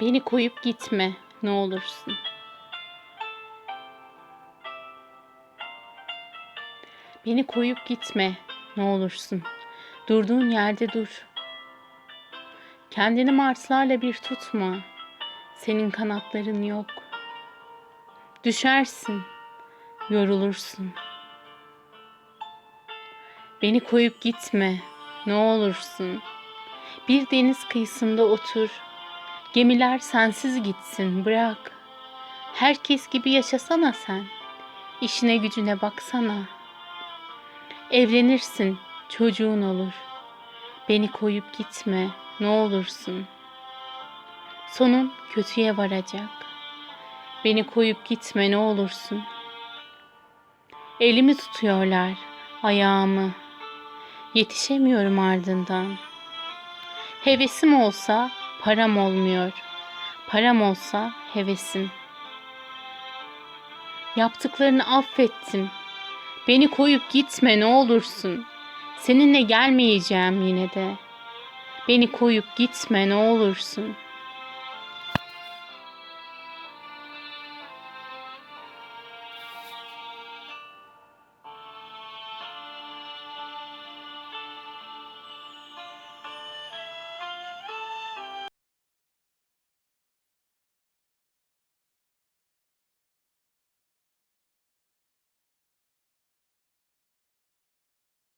Beni koyup gitme ne olursun. Beni koyup gitme ne olursun. Durduğun yerde dur. Kendini marslarla bir tutma. Senin kanatların yok. Düşersin, yorulursun. Beni koyup gitme ne olursun. Bir deniz kıyısında otur. Gemiler sensiz gitsin bırak. Herkes gibi yaşasana sen. İşine gücüne baksana. Evlenirsin, çocuğun olur. Beni koyup gitme ne olursun. Sonun kötüye varacak. Beni koyup gitme ne olursun. Elimi tutuyorlar, ayağımı. Yetişemiyorum ardından. Hevesim olsa param olmuyor. Param olsa hevesim. Yaptıklarını affettim. Beni koyup gitme ne olursun. Seninle gelmeyeceğim yine de. Beni koyup gitme ne olursun.''